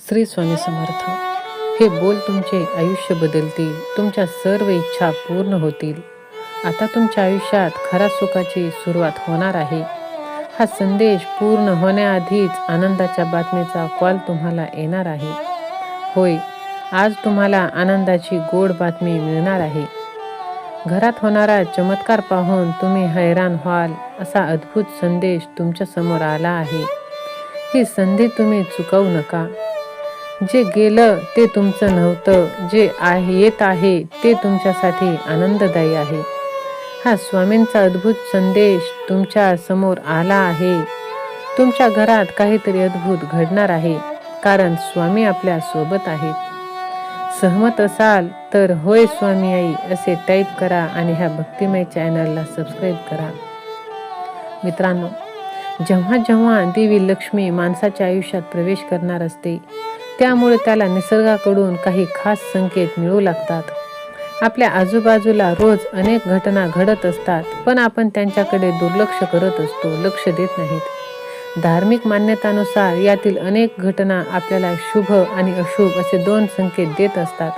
श्री स्वामी समर्थ हे बोल तुमचे आयुष्य बदलतील तुमच्या सर्व इच्छा पूर्ण होतील. आता तुमच्या आयुष्यात खऱ्या सुखाची सुरुवात होणार आहे. हा संदेश पूर्ण होण्याआधीच आनंदाच्या बातमीचा कॉल तुम्हाला येणार आहे. होय आज तुम्हाला आनंदाची गोड बातमी मिळणार आहे. घरात होणारा चमत्कार पाहून तुम्ही हैराण व्हाल असा अद्भुत संदेश तुमच्यासमोर आला आहे. ही संधी तुम्ही चुकवू नका. जे गेलं ते तुमचं नव्हतं. जे आहे येत आहे ते तुमच्यासाठी आनंददायी आहे. हा स्वामींचा अद्भुत संदेश तुमच्यासमोर आला आहे. तुमच्या घरात काहीतरी अद्भुत घडणार आहे कारण स्वामी आपल्यासोबत आहेत. सहमत असाल तर होय स्वामी आई असे टाईप करा आणि ह्या भक्तिमय चॅनलला सबस्क्राईब करा. मित्रांनो जेव्हा जेव्हा देवी लक्ष्मी माणसाच्या आयुष्यात प्रवेश करणार असते त्यामुळे त्याला निसर्गाकडून काही खास संकेत मिळू लागतात. आपल्या आजूबाजूला रोज अनेक घटना घडत असतात पण आपण त्यांच्याकडे दुर्लक्ष करत असतो लक्ष देत नाहीत. धार्मिक मान्यतानुसार यातील अनेक घटना आपल्याला शुभ आणि अशुभ असे दोन संकेत देत असतात.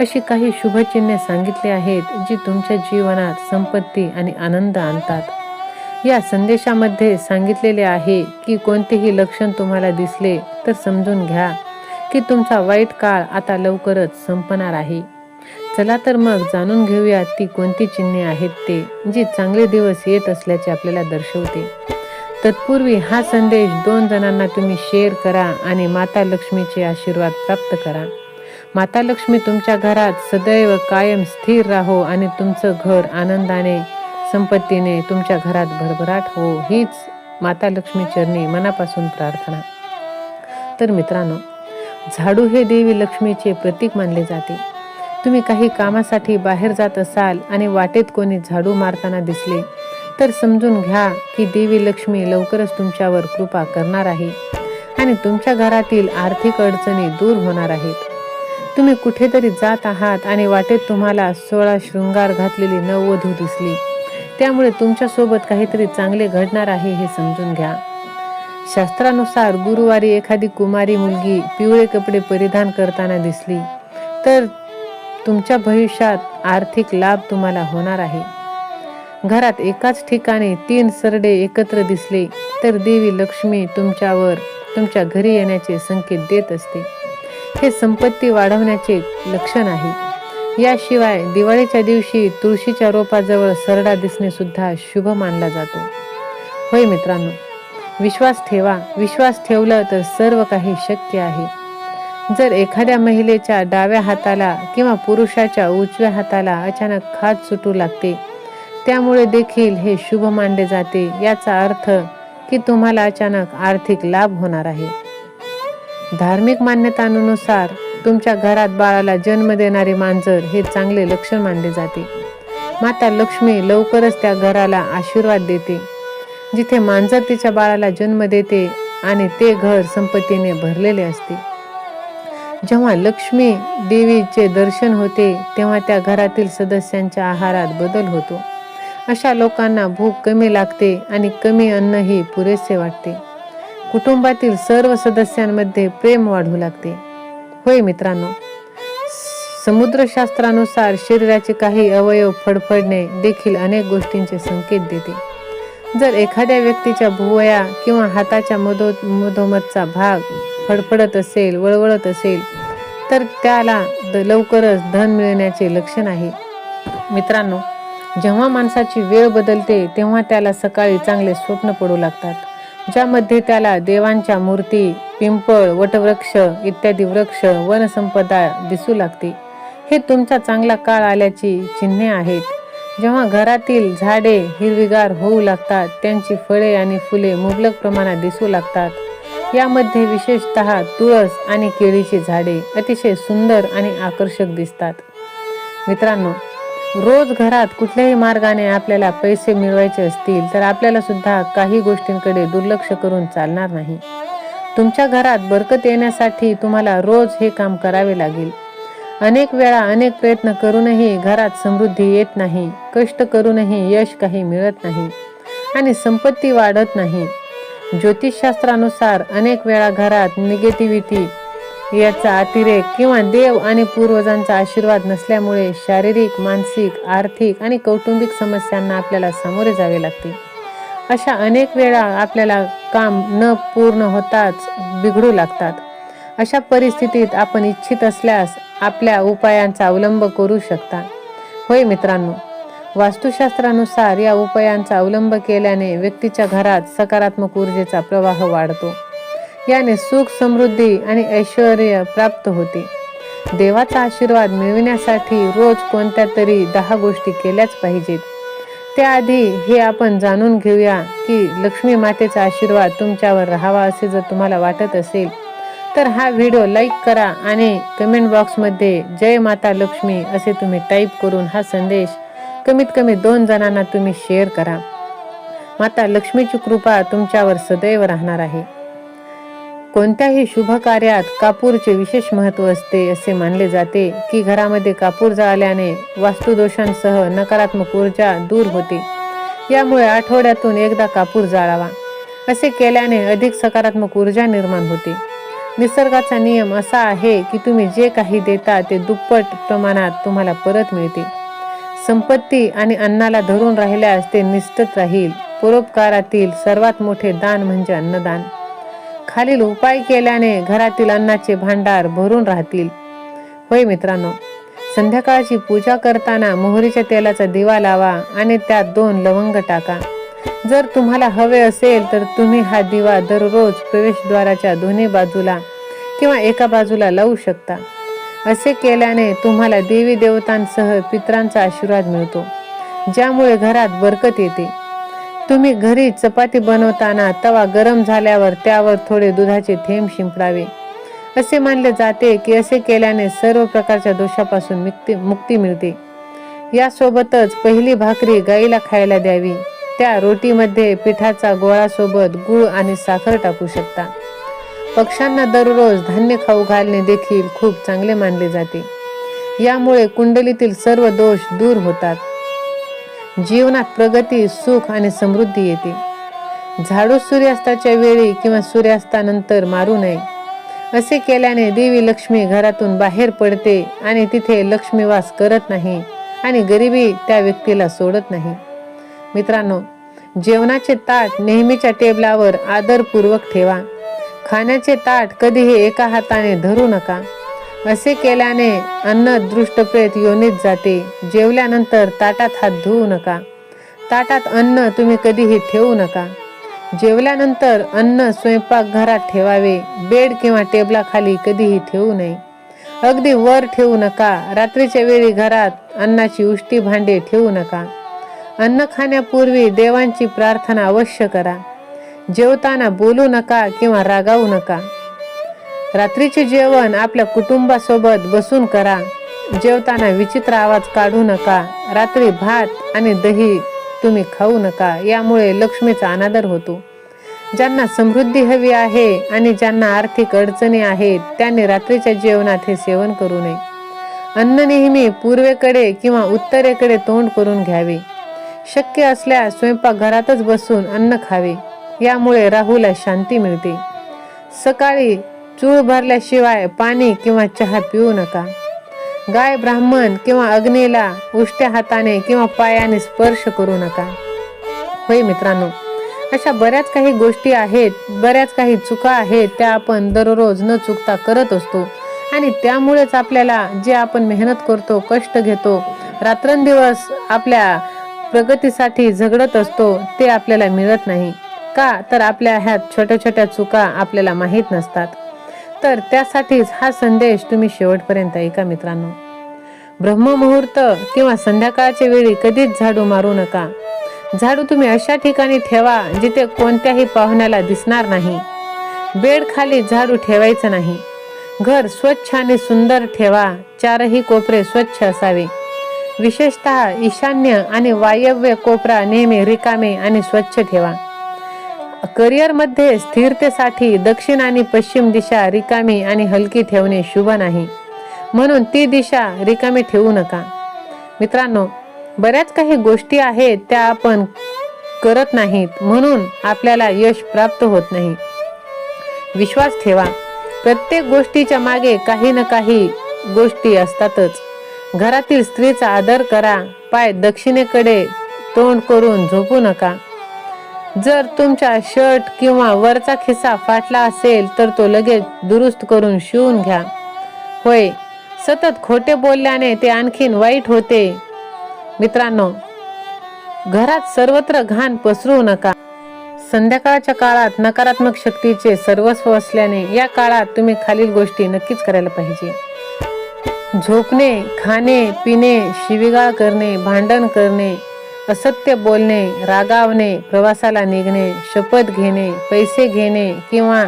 अशी काही शुभचिन्हे सांगितली आहेत जी तुमच्या जीवनात संपत्ती आणि आनंद आणतात. या संदेशामध्ये सांगितलेले आहे की कोणतेही लक्षण तुम्हाला दिसले तर समजून घ्या. की तुमचा वाईट काळ आता लवकरच संपणार आहे. चला तर मग जाणून घेऊया ती कोणती चिन्हे आहेत ते जी चांगले दिवस येत असल्याचे आपल्याला दर्शवते. तत्पूर्वी हा संदेश दोन जणांना तुम्ही शेअर करा आणि माता लक्ष्मीचे आशीर्वाद प्राप्त करा. माता लक्ष्मी तुमच्या घरात सदैव कायम स्थिर राहो आणि तुमचं घर आनंदाने संपत्तीने तुमच्या घरात भरभराट हो हीच माता लक्ष्मी चरणी मनापासून प्रार्थना. तर मित्रांनो झाडू हे देवी लक्ष्मीचे प्रतीक मानले जाते. तुम्ही काही कामासाठी बाहेर जात असाल आणि वाटेत कोणी झाडू मारताना दिसले तर समजून घ्या की देवी लक्ष्मी लवकरच तुमच्यावर कृपा करणार आहे आणि तुमच्या घरातील आर्थिक अडचणी दूर होणार आहेत. तुम्ही कुठेतरी जात आहात आणि वाटेत तुम्हाला सोळा शृंगार घातलेली नववधू दिसली. त्यामुळे तुमच्यासोबत काहीतरी चांगले घडणार आहे हे समजून घ्या. शास्त्रानुसार गुरुवारी एखादी कुमारी मुलगी पिवळे कपडे परिधान करताना दिसली तर तुमच्या भविष्यात आर्थिक लाभ तुम्हाला होणार आहे. घरात एकाच ठिकाणी तीन सरडे एकत्र दिसले तर देवी लक्ष्मी तुमच्यावर तुमच्या घरी येण्याचे संकेत देत असते. हे संपत्ती वाढवण्याचे लक्षण आहे. याशिवाय दिवाळीच्या दिवशी तुळशीच्या रोपाजवळ सरडा दिसणे सुद्धा शुभ मानला जातो. होय मित्रांनो विश्वास ठेवा. विश्वास ठेवलं तर सर्व काही शक्य आहे. जर एखाद्या महिलेच्या डाव्या हाताला किंवा पुरुषाच्या उजव्या हाताला अचानक खाज सुटू लागते त्यामुळे देखील हे शुभ मानले जाते. याचा अर्थ की तुम्हाला अचानक आर्थिक लाभ होणार आहे. धार्मिक मान्यतांनुसार तुमच्या घरात बाळाला जन्म देणारे मांजर हे चांगले लक्षण मानले जाते. माता लक्ष्मी लवकरच त्या घराला आशीर्वाद देते. जिथे मांजर तिच्या बाळाला जन्म देते आणि ते घर संपत्तीने भरलेले असते. जेव्हा लक्ष्मी देवीचे दर्शन होते तेव्हा त्या घरातील सदस्यांच्या आहारात बदल होतो. अशा लोकांना भूक कमी लागते आणि कमी अन्नही पुरेसे वाटते. कुटुंबातील सर्व सदस्यांमध्ये प्रेम वाढू लागते. होय मित्रांनो समुद्रशास्त्रानुसार शरीराचे काही अवयव फडफडणे देखील अनेक गोष्टींचे संकेत देते. जर एखाद्या व्यक्तीच्या भुवया किंवा हाताच्या मधो मधोमधचा भाग फडफडत असेल वळवळत असेल तर त्याला लवकरच धन मिळण्याचे लक्षण आहे. मित्रांनो जेव्हा माणसाची वेळ बदलते तेव्हा त्याला सकाळी चांगले स्वप्न पडू लागतात ज्यामध्ये त्याला देवांच्या मूर्ती पिंपळ वटवृक्ष इत्यादी वृक्ष वनसंपदा दिसू लागते. हे तुमचा चांगला काळ आल्याची चिन्हे आहेत. जेव्हा घरातील झाडे हिरवीगार होऊ लागतात त्यांची फळे आणि फुले मुबलक प्रमाणात दिसू लागतात. यामध्ये विशेषतः तुळस आणि केळीची झाडे अतिशय सुंदर आणि आकर्षक दिसतात. मित्रांनो रोज घरात कुठल्याही मार्गाने आपल्याला पैसे मिळवायचे असतील तर आपल्याला सुद्धा काही गोष्टींकडे दुर्लक्ष करून चालणार नाही. तुमच्या घरात बरकत येण्यासाठी तुम्हाला रोज हे काम करावे लागेल. अनेक वेळा अनेक प्रयत्न करूनही घरात समृद्धी येत नाही कष्ट करूनही यश काही मिळत नाही आणि संपत्ती वाढत नाही. ज्योतिषशास्त्रानुसार अनेक वेळा घरात निगेटिव्हिटी याचा अतिरेक किंवा देव आणि पूर्वजांचा आशीर्वाद नसल्यामुळे शारीरिक मानसिक आर्थिक आणि कौटुंबिक समस्यांना आपल्याला सामोरे जावे लागते. अशा अनेक वेळा आपल्याला काम न पूर्ण होताच बिघडू लागतात. अशा परिस्थितीत आपण इच्छित असल्यास आपल्या उपायांचा अवलंब करू शकता. होय मित्रांनो वास्तुशास्त्रानुसार या उपायांचा अवलंब केल्याने व्यक्तीच्या घरात सकारात्मक ऊर्जेचा प्रवाह वाढतो. याने सुख समृद्धी आणि ऐश्वर प्राप्त होते. देवाचा आशीर्वाद मिळविण्यासाठी रोज कोणत्या तरी दहा गोष्टी केल्याच पाहिजेत. त्याआधी हे आपण जाणून घेऊया की लक्ष्मी मातेचा आशीर्वाद तुमच्यावर राहावा असे जर तुम्हाला वाटत असेल तर हा व्हिडिओ लाईक करा आणि कमेंट बॉक्समध्ये जय माता लक्ष्मी असे तुम्ही टाईप करून हा संदेश कमीत कमी दोन जणांना तुम्ही शेअर करा. माता लक्ष्मीची कृपा तुमच्यावर सदैव राहणार आहे. कोणत्याही शुभ कार्यात कापूरचे विशेष महत्त्व असते असे मानले जाते की घरामध्ये कापूर जाळल्याने वास्तुदोषांसह नकारात्मक ऊर्जा दूर होते. यामुळे आठवड्यातून एकदा कापूर जाळावा. असे केल्याने अधिक सकारात्मक ऊर्जा निर्माण होते. निसर्गाचा नियम असा आहे की तुम्ही जे काही देता ते दुप्पट प्रमाणात तुम्हाला परत मिळते संपत्ती आणि अन्नाला धरून राहिल्यास ते निष्ठत राहील. परोपकारातील सर्वात मोठे दान म्हणजे अन्नदान. खालील उपाय केल्याने घरातील अन्नाचे भांडार भरून राहतील. होय मित्रांनो संध्याकाळची पूजा करताना मोहरीच्या तेलाचा दिवा लावा आणि त्यात दोन लवंग टाका. जर तुम्हाला हवे असेल तर तुम्ही हा दिवा दररोज प्रवेशद्वाराच्या दोन्ही बाजूला किंवा एका बाजूला लावू शकता. असे केल्याने तुम्हाला देवी देवतांसह पित्रांचा आशीर्वाद मिळतो. ज्यामुळे घरात बरकत येते. तुम्ही घरी चपाती बनवताना तवा गरम झाल्यावर त्यावर थोडे दुधाचे थेंब शिंपडावे. असे मानले जाते की असे केल्याने सर्व प्रकारच्या दोषापासून मुक्ती मुक्ती मिळते. यासोबतच पहिली भाकरी गाईला खायला द्यावी. त्या रोटीमध्ये पिठाचा गोळासोबत गूळ आणि साखर टाकू शकता. पक्ष्यांना दररोज धान्य खाऊ घालणे देखील खूप चांगले मानले जाते. यामुळे कुंडलीतील सर्व दोष दूर होतात. जीवनात प्रगती सुख आणि समृद्धी येते. झाडू सूर्यास्ताच्या वेळी किंवा सूर्यास्तानंतर मारू नये. असे केल्याने देवी लक्ष्मी घरातून बाहेर पडते आणि तिथे लक्ष्मीवास करत नाही आणि गरिबी त्या व्यक्तीला सोडत नाही. मित्रांनो जेवणाचे ताट नेहमीच्या टेबलावर आदरपूर्वक ठेवा. खाण्याचे ताट कधीही एका हाताने धरू नका. असे केल्याने अन्न दृष्टप्रेत योनीत जाते. जेवल्यानंतर ताटात हात धुवू नका. ताटात अन्न तुम्ही कधीही ठेवू नका. जेवल्यानंतर अन्न स्वयंपाकघरात ठेवावे. बेड किंवा टेबलाखाली कधीही ठेवू नये. अगदी वर ठेवू नका. रात्रीच्या वेळी घरात अन्नाची उष्टी भांडे ठेवू नका. अन्न खाण्यापूर्वी देवांची प्रार्थना अवश्य करा. जेवताना बोलू नका किंवा रागावू नका. रात्रीचे जेवण आपल्या कुटुंबासोबत बसून करा. जेवताना विचित्र आवाज काढू नका. रात्री भात आणि दही तुम्ही खाऊ नका. यामुळे लक्ष्मीचा अनादर होतो. ज्यांना समृद्धी हवी आहे आणि ज्यांना आर्थिक अडचणी आहेत त्यांनी रात्रीच्या जेवणात हे सेवन करू नये. अन्न नेहमी पूर्वेकडे किंवा उत्तरेकडे तोंड करून घ्यावे. शक्य असल्यास स्वयंपाकघरातच बसून अन्न खावे. यामुळे राहूला शांती मिळते. सकाळी चूळ भरल्याशिवाय पाणी किंवा चहा पिऊ नका. गाय ब्राह्मण किंवा अग्नीला उष्ट्या हाताने किंवा पायाने स्पर्श करू नका. होय मित्रांनो अशा बऱ्याच काही गोष्टी आहेत बऱ्याच काही चुका आहेत त्या आपण दररोज न चुकता करत असतो. आणि त्यामुळेच आपल्याला जे आपण मेहनत करतो कष्ट घेतो रात्रंदिवस आपल्या प्रगतीसाठी झगडत असतो ते आपल्याला मिळत नाही. का? तर आपल्या ह्या छोट्या छोट्या चुका आपल्याला माहीत नसतात. तर त्यासाठीच हा संदेश तुम्ही शेवटपर्यंत ऐका मित्रांनो. ब्रह्ममुहूर्त किंवा संध्याकाळच्या वेळी कधीच झाडू मारू नका. झाडू तुम्ही अशा ठिकाणी ठेवा जिथे कोणत्याही पाहुण्याला दिसणार नाही. बेड खाली झाडू ठेवायचं नाही. घर स्वच्छ आणि सुंदर ठेवा. चारही कोपरे स्वच्छ असावे. विशेषतः ईशान्य आणि वायव्य कोपरा नेहमी रिकामे आणि स्वच्छ ठेवा. करिअरमध्ये स्थिरतेसाठी दक्षिण आणि पश्चिम दिशा रिकामी आणि हलकी ठेवणे शुभ नाही. म्हणून ती दिशा रिकामी ठेवू नका. मित्रांनो बऱ्याच काही गोष्टी आहेत त्या आपण करत नाहीत म्हणून आपल्याला यश प्राप्त होत नाही. विश्वास ठेवा. प्रत्येक गोष्टीच्या मागे काही ना काही गोष्टी असतातच. घरातील स्त्रीचा आदर करा. पाय दक्षिणेकडे तोंड करून झोपू नका. जर तुमचा शर्ट किंवा वरचा खिसा फाटला असेल तर तो लगेच दुरुस्त करून शिवून घ्या. होय सतत खोटे बोलल्याने ते आणखीन वाईट होते. मित्रांनो घरात सर्वत्र घाण पसरू नका. संध्याकाळच्या काळात नकारात्मक शक्तीचे सर्वस्व असल्याने या काळात तुम्ही खालील गोष्टी नक्कीच करायला पाहिजे. झोपणे खाणे पिणे शिवीगाळ करणे भांडण करणे असत्य बोलणे रागावणे प्रवासाला निघणे शपथ घेणे पैसे घेणे किंवा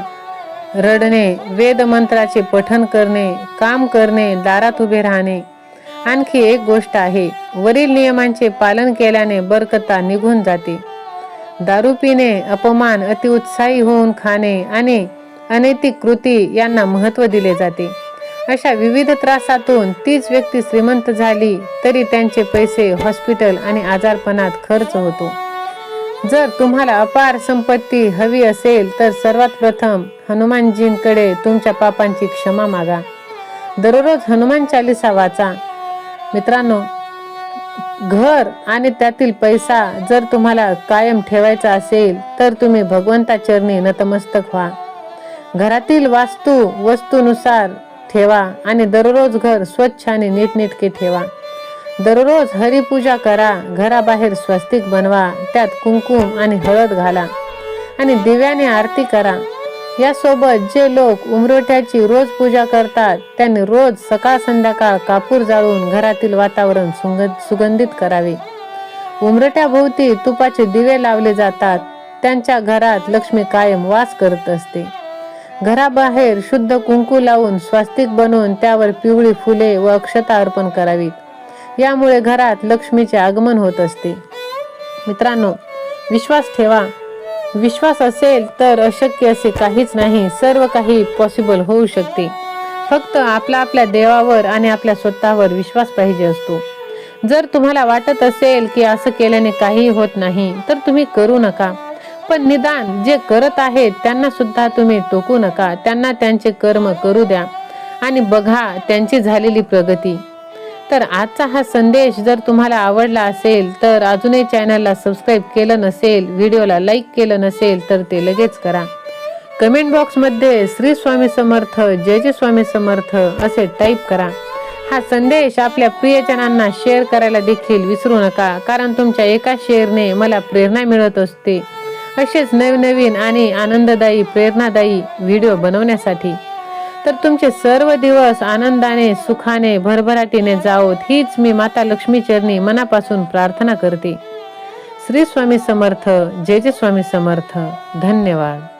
रडणे वेदमंत्राचे पठन करणे काम करणे दारात उभे राहणे. आणखी एक गोष्ट आहे वरील नियमांचे पालन केल्याने बरकता निघून जाते. दारू पिणे अपमान अतिउत्साही होऊन खाणे आणि अनैतिक कृती यांना महत्त्व दिले जाते. अशा विविध त्रासातून तीच व्यक्ती श्रीमंत झाली तरी त्यांचे पैसे हॉस्पिटल आणि आजारपणात खर्च होतो. जर तुम्हाला अपार संपत्ती हवी असेल तर सर्वात प्रथम हनुमानजींकडे तुमच्या पापांची क्षमा मागा. दररोज हनुमान चालिसा वाचा. मित्रांनो घर आणि त्यातील पैसा जर तुम्हाला कायम ठेवायचा असेल तर तुम्ही भगवंता चरणी नतमस्तक व्हा. घरातील वास्तू वस्तूनुसार ठेवा आणि दररोज घर स्वच्छ आणि नीटनेटके ठेवा. दररोज हरिपूजा करा घराबाहेर स्वस्तिक बनवा त्यात कुंकुम आणि हळद घाला आणि दिव्याने आरती करा. यासोबत जे लोक उमरोट्याची रोज पूजा करतात त्यांनी रोज सकाळ संध्याकाळ कापूर जाळून घरातील वातावरण सुगंधित करावे. उमरट्याभोवती तुपाचे दिवे लावले जातात त्यांच्या घरात लक्ष्मी कायम वास करत असते. घराबाहेर शुद्ध कुंकू लावून स्वास्तिक बनवून त्यावर पिवळी फुले व अक्षता अर्पण करावीत. यामुळे घरात लक्ष्मीचे आगमन होत असते. मित्रांनो विश्वास ठेवा. विश्वास असेल तर अशक्य असे काहीच नाही सर्व काही पॉसिबल होऊ शकते. फक्त आपला आपल्या देवावर आणि आपल्या स्वतःवर विश्वास पाहिजे असतो. जर तुम्हाला वाटत असेल की असं केल्याने काही होत नाही तर तुम्ही करू नका. पण निदान जे करत आहेत त्यांना सुद्धा तुम्ही टोकू नका. त्यांना त्यांचे कर्म करू द्या. आणि बघा त्यांची झालेली प्रगती. तर आजचा हा संदेश जर तुम्हाला आवडला असेल तर अजूनही चॅनलला सबस्क्राईब केलं नसेल व्हिडिओला लाईक केलं नसेल तर ते लगेच करा. कमेंट बॉक्समध्ये श्री स्वामी समर्थ जय जय स्वामी समर्थ असे टाईप करा. हा संदेश आपल्या प्रियजनांना शेअर करायला देखील विसरू नका कारण तुमच्या एका शेअरने मला प्रेरणा मिळत असते. असेच नवनवीन आणि आनंददायी प्रेरणादायी व्हिडिओ बनवण्यासाठी. तर तुमचे सर्व दिवस आनंदाने सुखाने भरभराटीने जावोत हीच मी माता लक्ष्मी चरणी मनापासून प्रार्थना करते. श्री स्वामी समर्थ जय जय स्वामी समर्थ. धन्यवाद.